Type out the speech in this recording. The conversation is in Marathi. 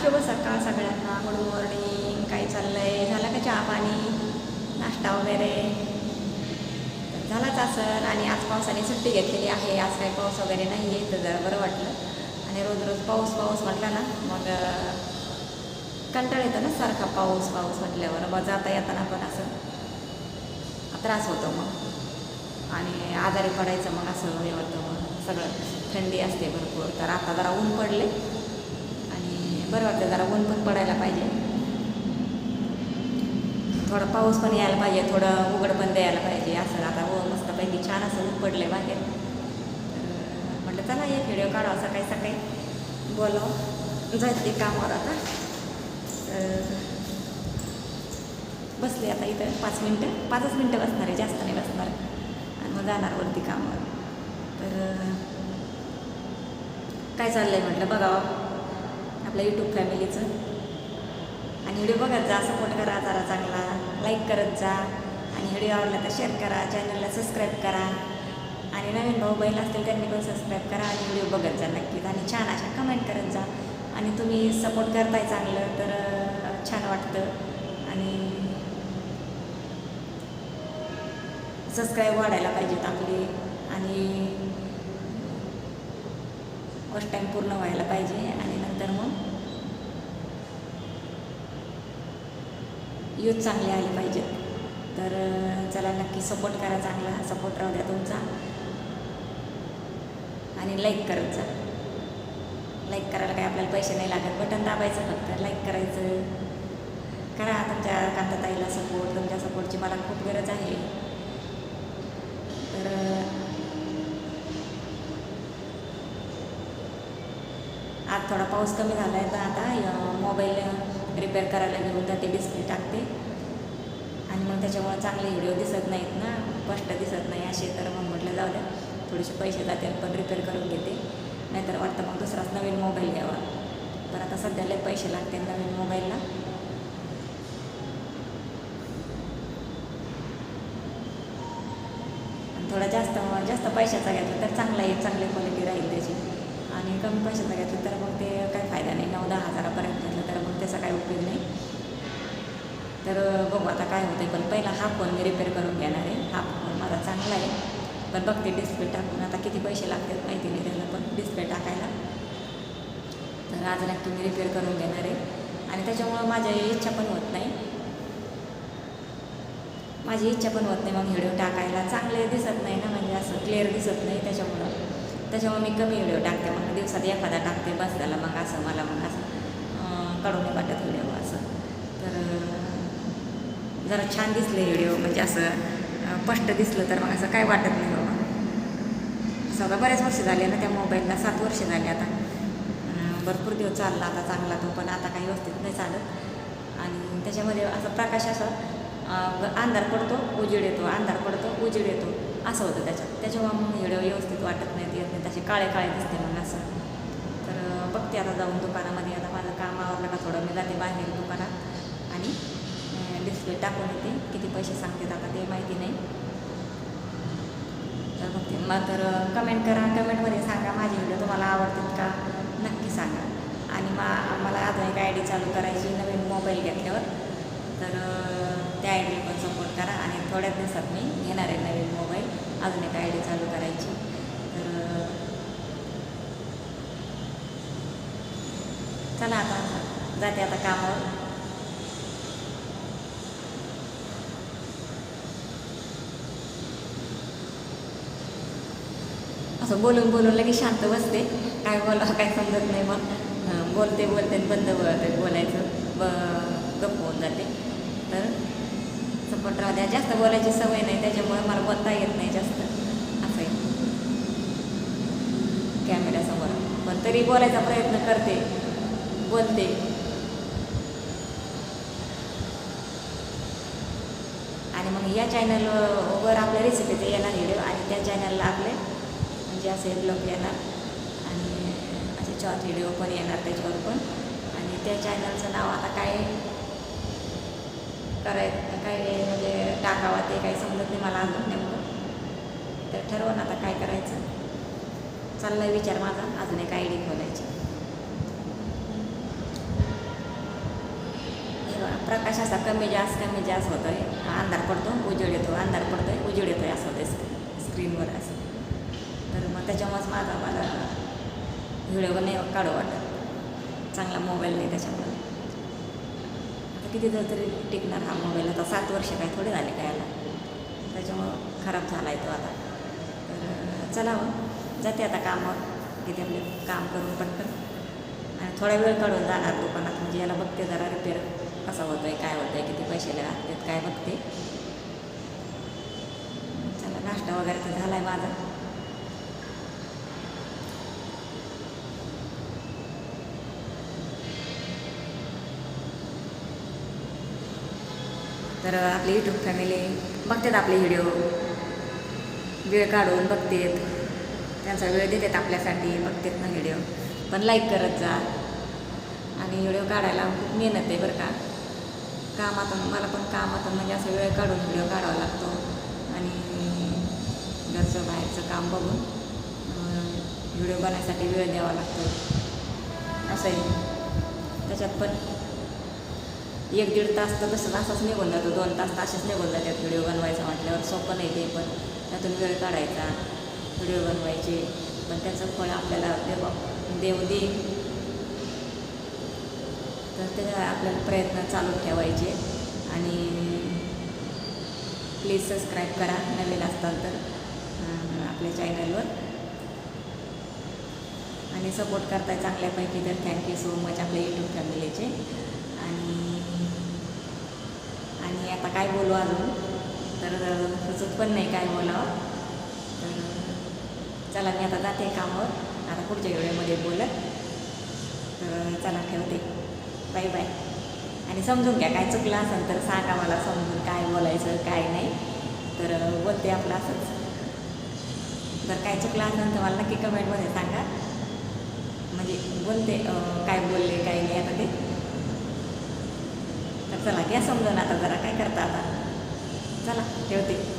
शुभ सकाळ सगळ्यांना गुड मॉर्निंग काय चाललंय? झाला का चहा पाणी? नाश्ता वगैरे? तर झालाच असं. आणि आज पावसाने सुट्टी घेतलेली आहे. आज काही पाऊस वगैरे नाही आहे तर जरा बरं वाटलं. आणि रोज रोज पाऊस पाऊस म्हटला ना मग कंटाळ येतो ना सारखा पाऊस पाऊस म्हटल्यावर. मग जाता येताना पण असं त्रास होतो मग. आणि आजारी पडायचं मग असं हे होतं मग. सगळं थंडी असते भरपूर. तर आता जरा ऊन पडले. बरं वाटतं जरा ऊन पण पडायला पाहिजे. थोडा पाऊस पण यायला पाहिजे थोडं उघड पण द्यायला पाहिजे असं आता हो मस्तपैकी छान असं ऊन आहे बाहेर. म्हटलं चला एक व्हिडिओ काढावा सकाळी सकाळी बोलावं जायचं ते कामावर आता. तर बसले आता इथं पाच मिनटं पाचच मिनटं बसणार आहे जास्त नाही बसणार. आणि मग जाणार वरती कामावर. तर काय चाललं आहे म्हटलं बघावं. आपलं यूट्यूब फॅमिलीचं आणि व्हिडिओ बघत जा सपोर्ट करा जरा चांगला लाईक करत जा. आणि व्हिडिओ आवडला तर शेअर करा चॅनलला सबस्क्राईब करा. आणि नवीन भाऊ बहीण असतील त्यांनी पण सबस्क्राईब करा आणि व्हिडिओ बघत जा नक्कीच. आणि छान अशा कमेंट करत जा. आणि तुम्ही सपोर्ट करताय चांगलं तर छान वाटतं. आणि सबस्क्राईब वाढायला पाहिजेत आपली. आणि फर्स्ट टाईम पूर्ण व्हायला पाहिजे. आणि नंतर मग यूज चांगले आले पाहिजेत तर चला नक्की सपोर्ट करा चांगला सपोर्ट राहू द्या तुमचा. आणि लाईक करत जा लाईक करायला काही आपल्याला पैसे नाही लागत. बटन दाबायचं फक्त. लाईक करायचं. करा तुमच्या कांताताईला सपोर्ट तुमच्या सपोर्टची मला खूप गरज आहे. तर आज थोडा पाऊस कमी झाला आहे तर आता मोबाईल रिपेअर करायला घेऊन जाते डिस्प्ले टाकते. आणि मग त्याच्यामुळे चांगले व्हिडिओ दिसत नाहीत ना स्पष्ट दिसत नाही असे. तर मग म्हटलं जाऊ द्या थोडेसे पैसे जातील पण रिपेअर करून घेते. नाहीतर वाटतं मग दुसराच नवीन मोबाईल घ्यावा. पण आता सध्याला पैसे लागतील नवीन मोबाईलला आणि थोडा जास्त जास्त पैशाचा घेतला तर चांगला येईल चांगली क्वालिटी राहील त्याची. आणि कमी पैशाचा घेतलं तर मग ते काही फायदा नाही. नऊ दहा हजारापर्यंत घेतलं तर मग त्याचा काही उपयोग नाही. तर बघू आता काय होतं पण पहिला हा फोन मी रिपेअर करून घेणार आहे. हा फोन माझा चांगला आहे. पण बघते डिस्प्ले टाकून. आता किती पैसे लागतात माहिती नाही त्याला पण डिस्प्ले टाकायला. तर आज नक्की मी रिपेअर करून घेणार आहे. आणि त्याच्यामुळं माझ्या इच्छा पण होत नाही. माझी इच्छा पण होत नाही मग व्हिडिओ टाकायला. चांगले दिसत नाही ना म्हणजे असं क्लिअर दिसत नाही त्याच्यामुळं. त्याच्यामुळे मी कमी व्हिडिओ टाकते. मग दिवसात एखादा टाकते. बस झाला मग असं मला मग असं अं, काढून नाही वाटत व्हिडिओ असं तर अं, जरा छान दिसले व्हिडिओ म्हणजे असं स्पष्ट दिसलं तर मग असं काय वाटत नाही बाबा. सगळं बऱ्याच वर्ष झाले ना त्या मोबाईलला सात वर्ष झाले आता. भरपूर दिवस चालला आता चांगला तो पण आता काही व्यवस्थित नाही चालत. आणि त्याच्यामध्ये असं प्रकाश असं अंधार पडतो उजेड येतो अंधार पडतो उजेड येतो असं होतं त्याच्यात. त्याच्यामुळे मग व्हिडिओ व्यवस्थित वाटत नाहीत येत नाही तसे काळे काळे दिसते मग असं. तर बघते आता जाऊन दुकानामध्ये आता माझं काम आवरलं का थोडं मी जाते बाहेर दुकानात. आणि डिस्प्ले टाकून येते. किती पैसे सांगतात आता ते माहिती नाही. तर बघते. मग तर कमेंट करा. कमेंटमध्ये सांगा माझे व्हिडिओ तुम्हाला आवडतात का? नक्की सांगा. आणि मा मला अजून एक आय डी चालू करायची नवीन मोबाईल घेतल्यावर. तर त्या आय डी पण सपोर्ट करा. आणि थोड्याच दिवसात मी घेणार आहे नवीन मोबाईल अजून एक आय डी चालू करायची. तर चला आता. जाते आता कामावर. असं बोलून बोलून लगेच शांत बसते. काय बोला काय समजत नाही मग बोलते बोलते आणि बंद बोलते बोलायचं ब गप्प होऊन जाते. तर सपोर्ट राहू द्या. जास्त बोलायची सवय नाही त्याच्यामुळे मला बोलता येत नाही जास्त. असं आहे कॅमेऱ्यासमोर पण तरी बोलायचा प्रयत्न करते. बोलते. आणि मग या चॅनलवर आपल्या रेसिपीचे येणार व्हिडिओ आणि त्या चॅनलला आपले म्हणजे असे ब्लॉग येणार. आणि असे शॉर्ट व्हिडिओ पण येणार त्याच्यावर पण. आणि त्या चॅनलचं नाव आता काय कराय काय म्हणजे टाकावं ते काही समजत नाही मला अजून नेमकं. तर ठरवून आता काय करायचं. चाललाय विचार माझा. अजून एक आयडी खोलायची. प्रकाश असा कमी जास्त कमी जास्त होतो आहे अंधार पडतो उजेड येतो अंधार पडतो आहे उजेड येतो आहे असं होतं स्क्रीनवर असं. तर मग त्याच्यामुळंच माझा मला व्हिडिओ नाही काढू वाटत. चांगला मोबाईल नाही त्याच्यामुळे. आता किती दिवस तरी टिकणार हा मोबाईल? आता सात वर्ष काय थोडे झाले काय याला. त्याच्यामुळं खराब झाला आहे तो आता. तर चला हो, जाते आता कामावर. तिथे आपले काम करून पटकन. आणि थोडा वेळ काढून जाणार दुकानात म्हणजे याला बघते जरा रिपेअर कसा होतो आहे काय होतं आहे किती पैसे लागतात काय बघते. चला नाश्ता वगैरे तर झाला आहे माझा. तर आपली यूट्यूब फॅमिली बघतात आपले व्हिडिओ वेळ काढून बघतात. त्यांचा वेळ देतात आपल्यासाठी बघतात ना व्हिडिओ पण लाईक करत जा. आणि व्हिडिओ काढायला खूप मेहनत आहे बरं का. कामातून मला पण कामातून म्हणजे असं वेळ काढून व्हिडिओ काढावा लागतो. आणि घरचं बाहेरचं काम बघून व्हिडिओ बनायसाठी वेळ द्यावा लागतो. असं आहे. त्याच्यात पण एक दीड तास तर तसंच तासच निघून जातो. दोन तास तासेच निघून जातात व्हिडिओ बनवायचा म्हटल्यावर सोपं नाही ते पण. त्यातून वेळ काढायचा व्हिडिओ बनवायचे. पण त्याचं फळ आपल्याला देव देव देईल तर त्याचा आपल्याला प्रयत्न चालू ठेवायचे. आणि प्लीज सबस्क्राईब करा नवीन असताल तर आपल्या चॅनलवर आणि सपोर्ट करताय चांगल्यापैकी तर थँक्यू सो मच आपल्या यूट्यूब फॅमिलीचे आणि आणि आता काय बोलू अजून? तर सुचत पण नाही काय बोलावं. तर चला मी आता जाते कामावर. आता पुढच्या वेळेमध्ये बोलत. तर चला ठेवते. Bye bye. आणि समजून घ्या काय चुकलं असेल तर सांगा मला समजून काय बोलायचं काय नाही. तर बोलते आपलं असंच. जर काय चुकलं असेल तर मला नक्की कमेंटमध्ये सांगा. म्हणजे बोलते काय बोलले काय नाही आता ते. चला घ्या समजून आता जरा काय करता आता? चला ठेवते.